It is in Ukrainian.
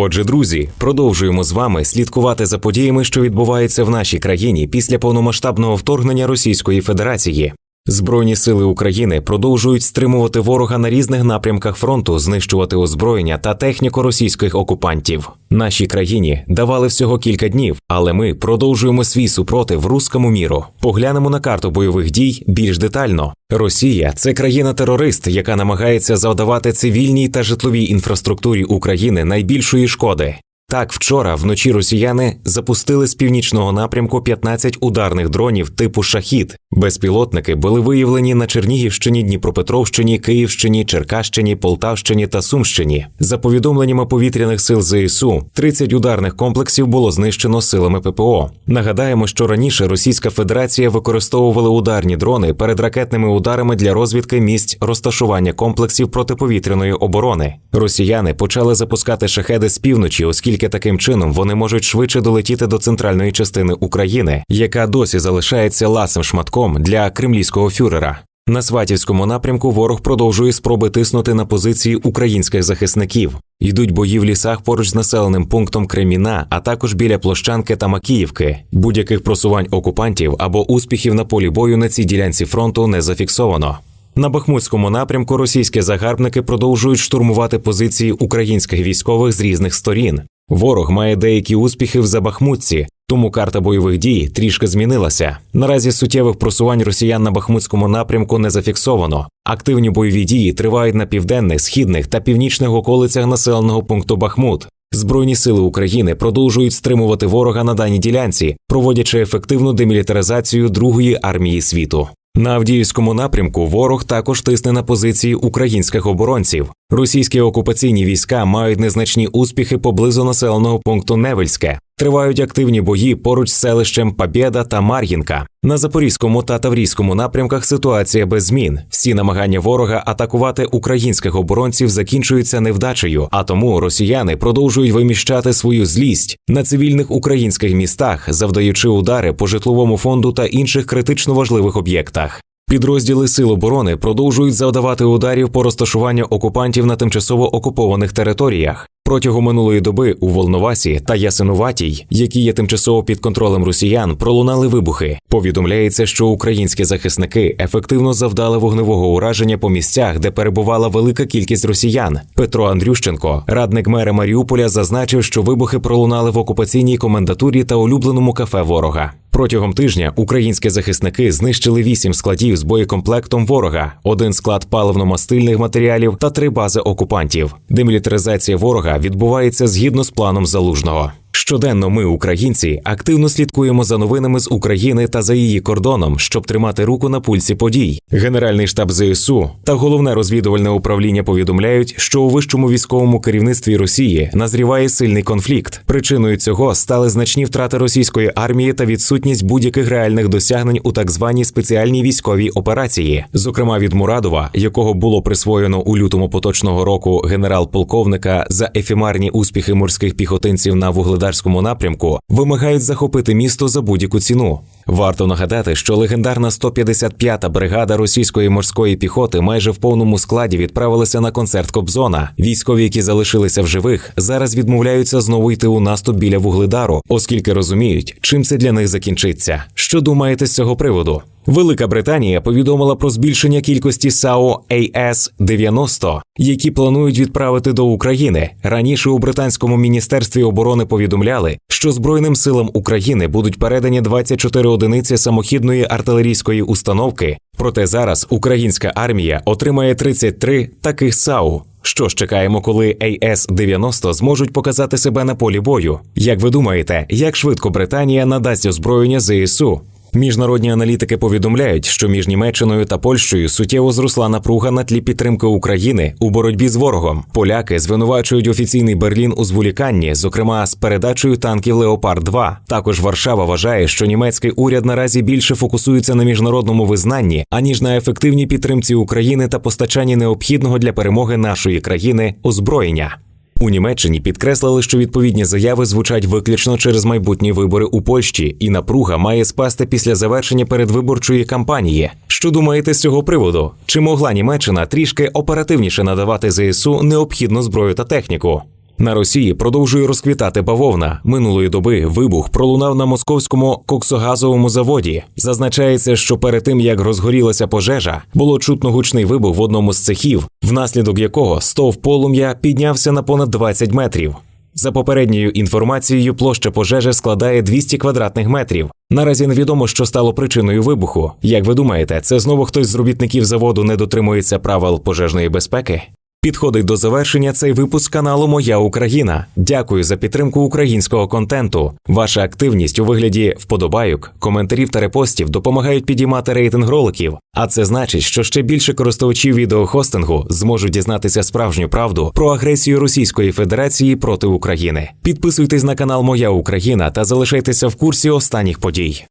Отже, друзі, продовжуємо з вами слідкувати за подіями, що відбуваються в нашій країні після повномасштабного вторгнення Російської Федерації. Збройні сили України продовжують стримувати ворога на різних напрямках фронту, знищувати озброєння та техніку російських окупантів. Нашій країні давали всього кілька днів, але ми продовжуємо свій супротив руському міру. Поглянемо на карту бойових дій більш детально. Росія це країна-терорист, яка намагається завдавати цивільній та житловій інфраструктурі України найбільшої шкоди. Так, вчора вночі росіяни запустили з північного напрямку 15 ударних дронів типу шахід. Безпілотники були виявлені на Чернігівщині, Дніпропетровщині, Київщині, Черкащині, Полтавщині та Сумщині. За повідомленнями повітряних сил ЗСУ, 30 ударних комплексів було знищено силами ППО. Нагадаємо, що раніше Російська Федерація використовувала ударні дрони перед ракетними ударами для розвідки місць розташування комплексів протиповітряної оборони. Росіяни почали запускати шахеди з півночі, оскільки таким чином вони можуть швидше долетіти до центральної частини України, яка досі залишається ласим шматком для кремлівського фюрера. На Сватівському напрямку ворог продовжує спроби тиснути на позиції українських захисників. Йдуть бої в лісах поруч з населеним пунктом Креміна, а також біля Площанки та Макіївки. Будь-яких просувань окупантів або успіхів на полі бою на цій ділянці фронту не зафіксовано. На Бахмутському напрямку російські загарбники продовжують штурмувати позиції українських військових з різних сторін. Ворог має деякі успіхи в Забахмутці, тому карта бойових дій трішки змінилася. Наразі суттєвих просувань росіян на Бахмутському напрямку не зафіксовано. Активні бойові дії тривають на південних, східних та північних околицях населеного пункту Бахмут. Збройні сили України продовжують стримувати ворога на даній ділянці, проводячи ефективну демілітаризацію Другої армії світу. На Авдіївському напрямку ворог також тисне на позиції українських оборонців. Російські окупаційні війська мають незначні успіхи поблизу населеного пункту Невельське. Тривають активні бої поруч з селищем Побєда та Мар'їнка. На Запорізькому та Таврійському напрямках ситуація без змін. Всі намагання ворога атакувати українських оборонців закінчуються невдачею, а тому росіяни продовжують виміщати свою злість на цивільних українських містах, завдаючи удари по житловому фонду та інших критично важливих об'єктах. Підрозділи Сил оборони продовжують завдавати ударів по розташуванню окупантів на тимчасово окупованих територіях. Протягом минулої доби у Волновасі та Ясинуватій, які є тимчасово під контролем росіян, пролунали вибухи. Повідомляється, що українські захисники ефективно завдали вогневого ураження по місцях, де перебувала велика кількість росіян. Петро Андрющенко, радник мера Маріуполя, зазначив, що вибухи пролунали в окупаційній комендатурі та улюбленому кафе ворога. Протягом тижня українські захисники знищили вісім складів з боєкомплектом ворога, один склад паливно-мастильних матеріалів та три бази окупантів. Демілітаризація ворога відбувається згідно з планом залужного. Щоденно ми, українці, активно слідкуємо за новинами з України та за її кордоном, щоб тримати руку на пульсі подій. Генеральний штаб ЗСУ та головне розвідувальне управління повідомляють, що у вищому військовому керівництві Росії назріває сильний конфлікт. Причиною цього стали значні втрати російської армії та відсутність будь-яких реальних досягнень у так званій спеціальній військовій операції, зокрема від Мурадова, якого було присвоєно у лютому поточного року генерал-полковника за ефемарні успіхи морських піхотинців на вугледарському напрямку, вимагають захопити місто за будь-яку ціну. Варто нагадати, що легендарна 155-та бригада російської морської піхоти майже в повному складі відправилася на концерт Кобзона. Військові, які залишилися в живих, зараз відмовляються знову йти у наступ біля вугледару, оскільки розуміють, чим це для них закінчиться. Що думаєте з цього приводу? Велика Британія повідомила про збільшення кількості САУ АС-90, які планують відправити до України. Раніше у британському міністерстві оборони повідомляли, що Збройним силам України будуть передані 24 одиниці самохідної артилерійської установки. Проте зараз українська армія отримає 33 таких САУ. Що ж чекаємо, коли АС-90 зможуть показати себе на полі бою? Як ви думаєте, як швидко Британія надасть озброєння ЗСУ? Міжнародні аналітики повідомляють, що між Німеччиною та Польщею суттєво зросла напруга на тлі підтримки України у боротьбі з ворогом. Поляки звинувачують офіційний Берлін у зволіканні, зокрема з передачею танків Леопард 2 Також Варшава вважає, що німецький уряд наразі більше фокусується на міжнародному визнанні, аніж на ефективній підтримці України та постачанні необхідного для перемоги нашої країни озброєння. У Німеччині підкреслили, що відповідні заяви звучать виключно через майбутні вибори у Польщі, і напруга має спасти після завершення передвиборчої кампанії. Що думаєте з цього приводу? Чи могла Німеччина трішки оперативніше надавати ЗСУ необхідну зброю та техніку? На Росії продовжує розквітати бавовна. Минулої доби вибух пролунав на московському коксогазовому заводі. Зазначається, що перед тим як розгорілася пожежа, було чутно гучний вибух в одному з цехів, внаслідок якого стовп полум'я піднявся на понад 20 метрів. За попередньою інформацією, площа пожежі складає 200 квадратних метрів. Наразі невідомо, що стало причиною вибуху. Як ви думаєте, це знову хтось з робітників заводу не дотримується правил пожежної безпеки? Підходить до завершення цей випуск каналу Моя Україна. Дякую за підтримку українського контенту. Ваша активність у вигляді вподобайок, коментарів та репостів допомагають підіймати рейтинг роликів. А це значить, що ще більше користувачів відеохостингу зможуть дізнатися справжню правду про агресію Російської Федерації проти України. Підписуйтесь на канал Моя Україна та залишайтеся в курсі останніх подій.